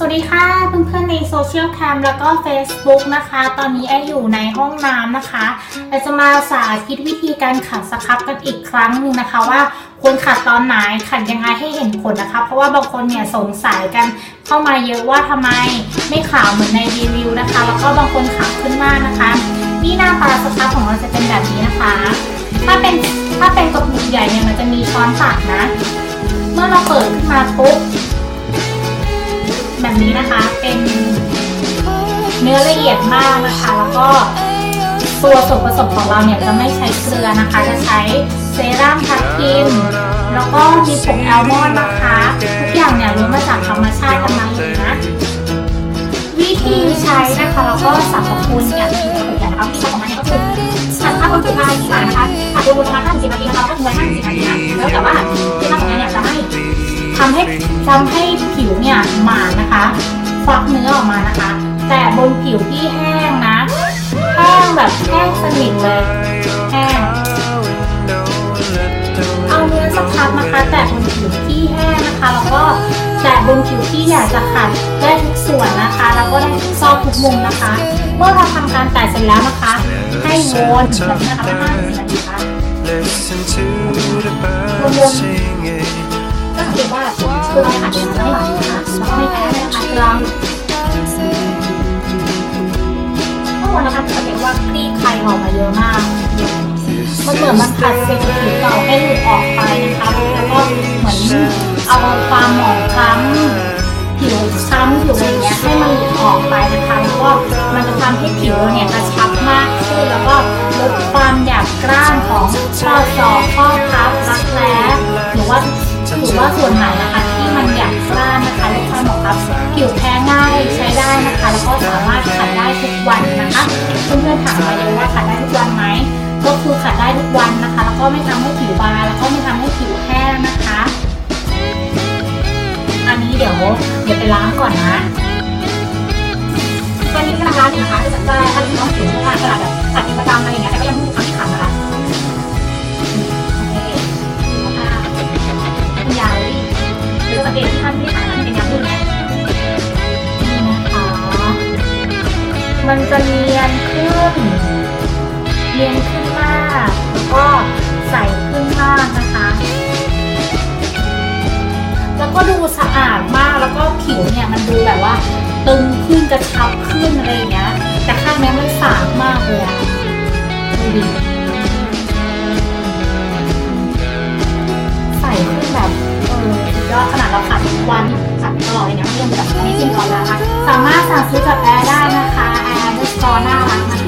สวัสดีค่ะเพื่อนๆในโซเชียลแคมแล้วก็ Facebook นะคะ ตอนนี้แออยู่ในห้องน้ำนะคะเราจะมาสาธิตวิธีการขัดสครับกันอีกครั้งหนึ่งนะคะว่าควรขัดตอนไหนขัดยังไงให้เห็นผลนะคะ เพราะว่าบางคนเนี่ยสงสัยกันเข้ามาเยอะว่าทำไมไม่ขาวเหมือนในรีวิวนะคะ แล้วก็บางคนขาวขึ้นมากนะคะ นี่หน้าตาสครับของเราจะเป็นแบบนี้นะคะ ถ้าเป็นถ้าเป็นกระปุกใหญ่เนี่ยมันจะมีช้อนตักนะ เมื่อเราเปิดขึ้นมาปุ๊บ นี้นะคะ เป็นเนื้อละเอียดมากนะคะ แล้วก็ตัวส่วนผสมของเราเนี่ยจะไม่ใช้เกลือนะคะ จะใช้เซรั่มทับทิมแล้วก็มีผงแอลมอนด์นะคะ ทุกอย่างเนี่ยล้วนมาจากธรรมชาติทั้งนั้นเลยนะวิธีใช้นะคะแล้วก็สรรพคุณเนี่ยมีผลนะคะที่ของมันเนี่ยก็คือขัดผ้าบนผิวหน้าที่สารนะคะขัดบนประมาณ50นาทีนะคะแล้วก็ทิ้งไว้50นาทีนะแล้วแต่ว่าที่หน้าของมันเนี่ยจะไม่ทำให้ทำให้ผ วเนี่ยหมาดนะคะควักเนื้อออกมานะคะ แต่บนผิวที่แห้งนะ แห้งแบบแห้งสนิทเลยแห้งเอาเนื้อสครับนะคะ แต่บนผิวที่แห้งนะคะ แล้วก็แต่บนผิวที่อยากจะขัดได้ทุกส่วนนะคะ แล้วก็ได้ทุกซอกทุกมุมนะคะ เมื่อเราทำการแตะเสร็จแล้วนะคะ ให้วนแบบนี้นะคะ เราขัดยังไม่ไหวนะคะแล้วก็ไม่แพ้นะคะกลางเมื่อวันนะคะจะเห็นว่าคลี่คลายออกมาเยอะมากมันเหมือนมันขัดเซลล์ผิวเก่าให้หลุดออกไปนะคะแล้วก็เหมือนเอาความหมองคล้ำผิวช้ำผิวอะไรเงี้ยให้มันหลุดออกไปนะคะแล้วก็มันจะทำให้ผิวเราเนี่ยกระชับมากขึ้นแล้วก็ลดความหยาบกร้านของข้อศอกข้อพับรักแร้หรือว่า หรือว่าส่วนไหนนะคะที่มันหยาบกร้านนะคะลดความหมองคล้ำผิวแพ้ง่ายใช้ได้นะคะ แล้วก็สามารถขัดได้ทุกวันนะคะเพื่อนๆถามมาเยอะว่าขัดได้ทุกวันไหมก็คือขัดได้ทุกวันนะคะ แล้วก็ไม่ทำให้ผิวบางแล้วก็ไม่ทำให้ผิวแห้งนะคะ อันนี้เดี๋ยวเดี๋ยวไปล้างก่อนนะตอนนี้กำลังล้างนะคะจะจะทำน้องผิวนะคะขนาดแบบขัดเป็นประจำอะไรอย่างเงี้ยแต่ก็ยังไม่ มันจะเนียนขึ้นเนียนขึ้นมาก แล้วก็ใสขึ้นมากนะคะ แล้วก็ดูสะอาดมาก แล้วก็ผิวเนี่ยมันดูแบบว่า ตึงขึ้นกระชับขึ้นอะไรอย่างเงี้ย แต่ข้างเนี้มันสากมากเลยอะดูดิใสขึ้นแบบเออสุดยอดขนาดเราขัดทุกวันขัดตลอดเลยนะไม่ยังแบบไม่กินก่อนนะคะสามารถสั่งซื้อกับแอร์ได้นะคะ จอน่ารักนะคะ